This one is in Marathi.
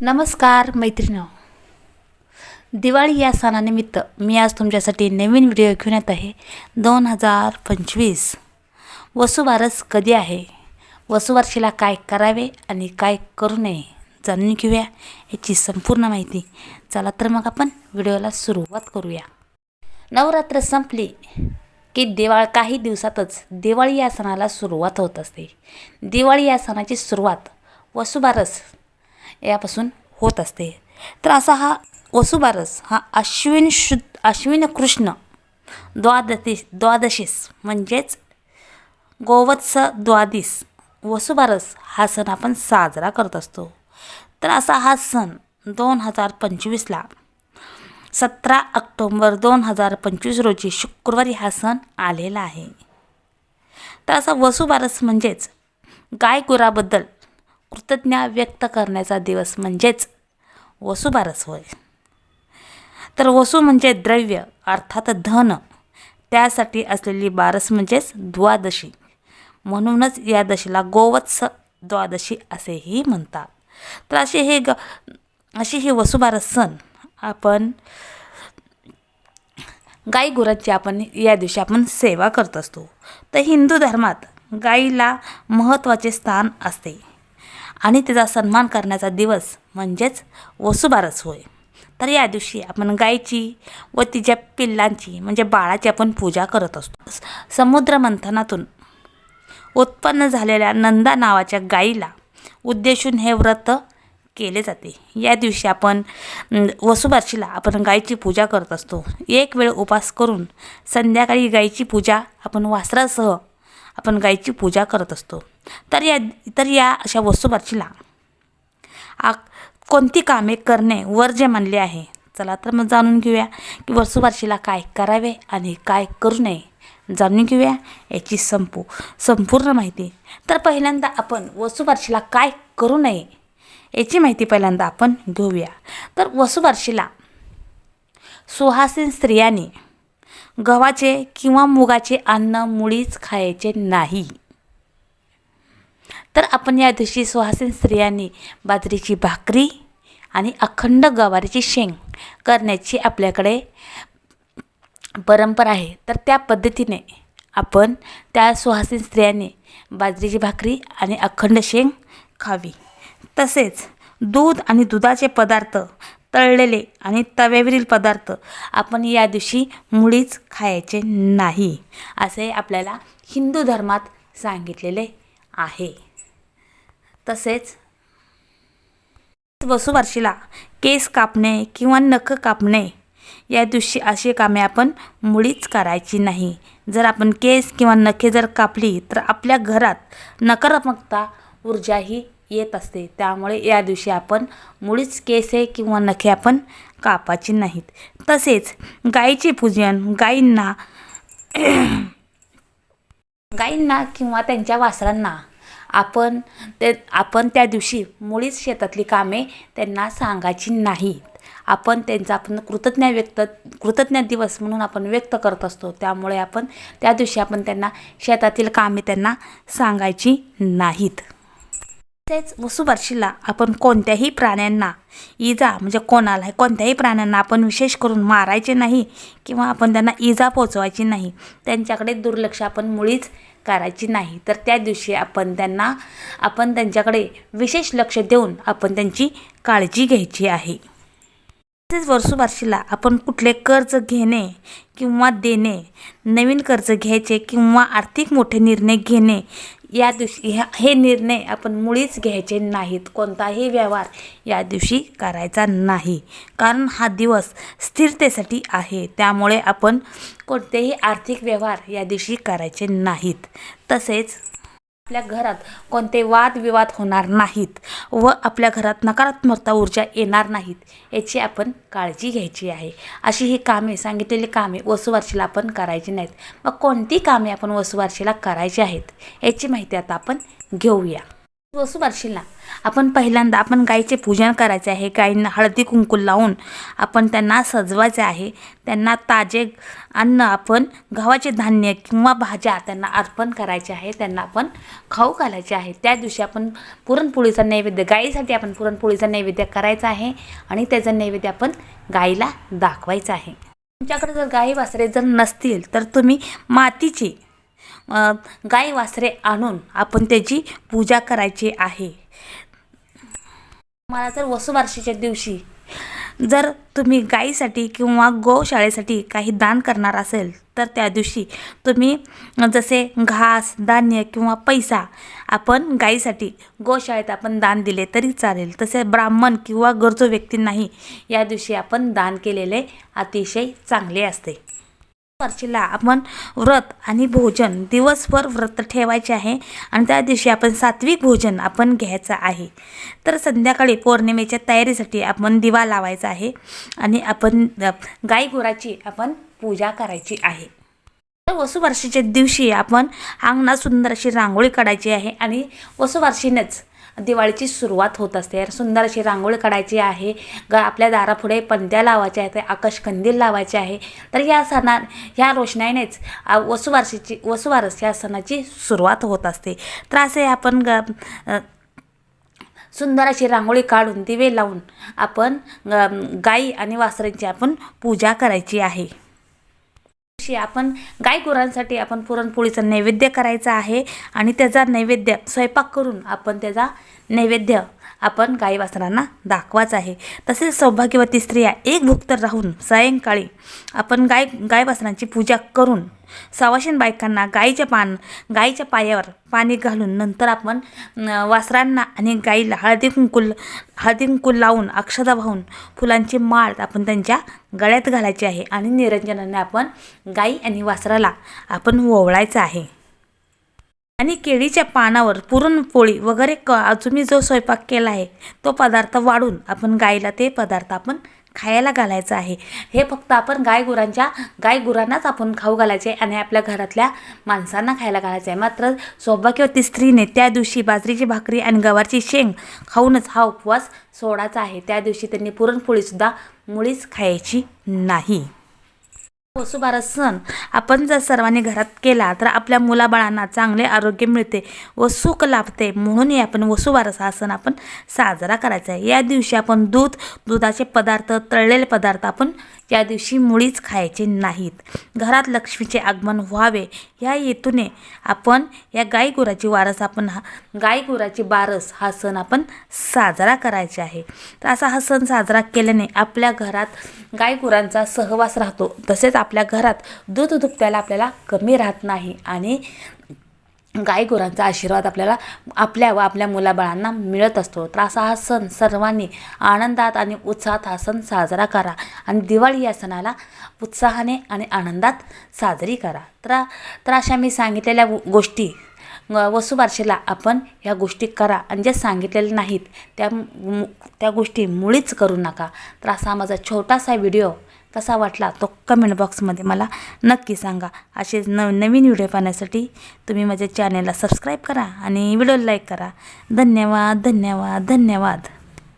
नमस्कार मैत्रिणी दिवाळी या सणानिमित्त मी आज तुमच्यासाठी नवीन व्हिडिओ घेऊन येत आहे. दोन हजार पंचवीस. वसुबारस कधी आहे? वसुबारशीला काय करावे आणि काय करू नये जाणून घेऊया याची संपूर्ण माहिती. चला तर मग आपण व्हिडिओला सुरुवात करूया. नवरात्र संपली की दिवाळ काही दिवसातच दिवाळी या सणाला सुरुवात होत असते. दिवाळी या सणाची सुरुवात वसुबारस यापासून होत असते. तर असा हा वसुबारस हा अश्विन शुद्ध अश्विन कृष्ण द्वादशी द्वादशीस म्हणजेच गोवत्स द्वादीस वसुबारस हा सण आपण साजरा करत असतो. तर असा हा सण दोन हजार पंचवीसला सतरा ऑक्टोंबर दोन हजार पंचवीस रोजी शुक्रवारी हा सण आलेला आहे. तर असा वसुबारस म्हणजेच गाय गुराबद्दल कृतज्ञ व्यक्त करण्याचा दिवस म्हणजेच वसुबारस होय. तर वसू म्हणजे द्रव्य अर्थात धन. त्यासाठी असलेली बारस म्हणजेच द्वादशी. म्हणूनच या दशीला गोवत्स द्वादशी असेही म्हणतात. तर असे हे ग अशी ही वसुबारस सण आपण गाई गुरांची आपण या दिवशी आपण सेवा करत असतो. तर हिंदू धर्मात गाईला महत्त्वाचे स्थान असते. आणि त्याचा सन्मान करण्याचा दिवस म्हणजेच वसुबारस होय. तर या दिवशी आपण गायची व तिच्या पिल्लांची म्हणजे बाळाची आपण पूजा करत असतो. समुद्र मंथनातून उत्पन्न झालेल्या नंदा नावाच्या गाईला उद्देशून हे व्रत केले जाते. या दिवशी आपण वसुबारशीला आपण गायीची पूजा करत असतो. एक वेळ उपास करून संध्याकाळी गायीची पूजा आपण वासरासह आपण गायीची पूजा करत असतो. तर या तर या अशा वस्तुबारशीला आ कोणती कामे करणे वर्ज्य मानले आहे? चला तर मग जाणून घेऊया की वसुभारशीला काय करावे आणि काय करू नये. जाणून घेऊया याची संपू संपूर्ण माहिती. तर पहिल्यांदा आपण वसुबारशीला काय करू नये याची माहिती पहिल्यांदा आपण घेऊया. तर वसुबारशीला सुहासीन स्त्रियांनी गव्हाचे किंवा मुगाचे अन्न मुळीच खायचे नाही. तर आपण या दिवशी सुहासीन स्त्रियांनी बाजरीची भाकरी आणि अखंड गवारीची शेंग करण्याची आपल्याकडे परंपरा आहे. तर त्या पद्धतीने आपण त्या सुहासीन स्त्रियांनी बाजरीची भाकरी आणि अखंड शेंग खावी. तसेच दूध आणि दुधाचे पदार्थ तळलेले आणि तव्यावरील पदार्थ आपण या दिवशी मुळीच खायचे नाही असे आपल्याला हिंदू धर्मात सांगितलेले आहे. तसेच वसुबारशीला केस कापणे किंवा नख कापणे या दिवशी अशी कामे आपण मुळीच करायची नाही. जर आपण केस किंवा नखे जर कापली तर आपल्या घरात नकारात्मकता ऊर्जाही येत असते. त्यामुळे या दिवशी आपण मुळीच केसे किंवा नखे आपण कापायची नाहीत. तसेच गाईचे पूजन गाईंना गाईंना किंवा त्यांच्या वासरांना आपण ते आपण त्या दिवशी मुळीच शेतातली कामे त्यांना सांगायची नाहीत. आपण त्यांचा आपण कृतज्ञ व्यक्त कृतज्ञ दिवस म्हणून आपण व्यक्त करत असतो. त्यामुळे आपण त्या दिवशी आपण त्यांना शेतातील कामे त्यांना सांगायची नाहीत. तेच वसुबारशीला आपण कोणत्याही प्राण्यांना इजा म्हणजे कोणाला कोणत्याही प्राण्यांना आपण विशेष करून मारायचे नाही किंवा आपण त्यांना इजा पोचवायची नाही. त्यांच्याकडे दुर्लक्ष आपण मुळीच करायची नाही. तर त्या दिवशी आपण त्यांना आपण त्यांच्याकडे विशेष लक्ष देऊन आपण त्यांची काळजी घ्यायची आहे. तसेच वर्षोबार्षीला आपण कुठले कर्ज घेणे किंवा देणे नवीन कर्ज घ्यायचे किंवा आर्थिक मोठे निर्णय घेणे या दिवशी ह्या हे निर्णय आपण मुळीच घ्यायचे नाहीत. कोणताही व्यवहार या दिवशी करायचा नाही. कारण हा दिवस स्थिरतेसाठी आहे. त्यामुळे आपण कोणतेही आर्थिक व्यवहार या दिवशी करायचे नाहीत. तसेच आपल्या घरात कोणते वादविवाद होणार नाहीत व आपल्या घरात नकारात्मकता ऊर्जा येणार नाहीत याची आपण काळजी घ्यायची आहे. अशी ही कामे सांगितलेली कामे वसुवारशीला आपण करायची नाहीत. मग कोणती कामे आपण वसुवारशीला करायची आहेत याची माहिती आता आपण घेऊया. वसुबारशीला आपण पहिल्यांदा आपण गाईचे पूजन करायचे आहे गाईंना हळदी कुंकू लावून आपण त्यांना सजवायचे आहे त्यांना ताजे अन्न आपण गव्हाचे धान्य किंवा भाज्या त्यांना अर्पण करायचे आहे त्यांना आपण खाऊ घालायचे आहे. त्या दिवशी आपण पुरणपोळीचा नैवेद्य गाईसाठी आपण पुरणपोळीचा नैवेद्य करायचा आहे आणि त्याचा नैवेद्य आपण गाईला दाखवायचा आहे. तुमच्याकडे जर गाई वासरे जर नसतील तर तुम्ही मातीची गाय गाई वासरे आणून आपण त्याची पूजा करायची आहे. मला जर वसुबारशीच्या दिवशी जर तुम्ही गाईसाठी किंवा गोशाळेसाठी काही दान करणार असेल तर त्या दिवशी तुम्ही जसे घास धान्य किंवा पैसा आपण गाईसाठी गोशाळेत आपण दान दिले तरी चालेल. तसे ब्राह्मण किंवा गरजू व्यक्तींनाही या दिवशी आपण दान केलेले अतिशय चांगले असते. वर्षीला आपण व्रत आणि भोजन दिवसभर व्रत ठेवायचे आहे आणि त्या दिवशी आपण सात्विक भोजन आपण घ्यायचं आहे. तर संध्याकाळी पौर्णिमेच्या तयारीसाठी आपण दिवा लावायचा आहे आणि आपण अ, गाई आपण पूजा करायची आहे. तर वसुवर्षीच्या दिवशी आपण अंगणात सुंदर अशी रांगोळी काढायची आहे आणि वसुवर्षीनेच दिवाळीची सुरुवात होत असते. सुंदर अशी रांगोळी काढायची आहे. ग आपल्या दारापुढे पंत्या लावायच्या आहेत. आकाशकंदील लावायचे आहे. तर या सणा ह्या रोषणाईनेच वसुवारशीची वसुवारस या सणाची सुरुवात होत असते. तर असे आपण ग सुंदर अशी रांगोळी काढून दिवे लावून आपण गाई आणि वासरांची आपण पूजा करायची आहे. दिवशी आपण गाय गुरांसाठी आपण पुरणपोळीचा नैवेद्य करायचा आहे आणि त्याचा नैवेद्य स्वयंपाक करून आपण त्याचा नैवेद्य आपण गाई वासरांना दाखवाच आहे. तसेच सौभाग्यवती स्त्रिया एक भुक्त राहून सायंकाळी आपण गाय गाय वासरांची पूजा करून सवाशीन बायकांना गाईच्या पान गाईच्या पायावर पाणी घालून नंतर आपण वासरांना आणि गाईला हळदी कुंकू हळदी कुंकू लावून अक्षदा वाहून फुलांची माळ आपण त्यांच्या गळ्यात घालायची आहे आणि निरंजनाने आपण गाई आणि वासराला आपण ओवळायचं आहे. आणि केळीच्या पानावर पुरणपोळी वगैरे क तुम्ही जो स्वयंपाक केला आहे तो पदार्थ वाढून आपण गाईला ते पदार्थ आपण खायला घालायचं आहे. हे फक्त आपण गाय गुरांच्या गाय गुरांनाच आपण खाऊ घालायचे आणि आपल्या घरातल्या माणसांना खायला घालायचं. आहे मात्र सौभाग्यवती स्त्रीने त्या दिवशी बाजरीची भाकरी आणि गवारची शेंग खाऊनच हा उपवास सोडायचा आहे. त्या दिवशी त्यांनी पुरणपोळीसुद्धा मुळीच खायची नाही. वसुबारस सण. आपण जर सर्वांनी घरात केला तर आपल्या मुलाबाळांना चांगले आरोग्य मिळते व सुख लाभते. म्हणूनही आपण वसुबारस हा सण आपण साजरा करायचा आहे. या दिवशी आपण दूध दुधाचे पदार्थ तळलेले पदार्थ आपण या दिवशी मुळीच खायचे नाहीत. घरात लक्ष्मीचे आगमन व्हावे या हेतूने आपण या गायगुराची वारस आपण हा गायगुराची बारस हा सण आपण साजरा करायचा आहे. तर असा हा सण साजरा केल्याने आपल्या घरात गायगुरांचा सहवास राहतो. तसेच आपल्या घरात दूध दुभत्याला आपल्याला कमी राहत नाही आणि गाई गुरांचा आशीर्वाद आपल्याला आपल्या व आपल्या मुलाबाळांना मिळत असतो. तर असा हा सण सर्वांनी आनंदात आणि उत्साहात हा सण साजरा करा आणि दिवाळी या सणाला उत्साहाने आणि आनंदात साजरी करा. तर तर अशा मी सांगितलेल्या गोष्टी वसुबारशेला वसुबारशीला आपण ह्या गोष्टी करा आणि ज्या सांगितलेल्या नाहीत त्या मु- त्या गोष्टी मुळीच करू नका. तर असा माझा छोटासा व्हिडिओ कसा वाटला तो कमेंट बॉक्समध्ये मला नक्की सांगा. असे न नवीन व्हिडिओ पाहण्यासाठी तुम्ही माझ्या चॅनेलला सबस्क्राईब करा आणि व्हिडिओ लाईक करा. धन्यवाद धन्यवाद धन्यवाद.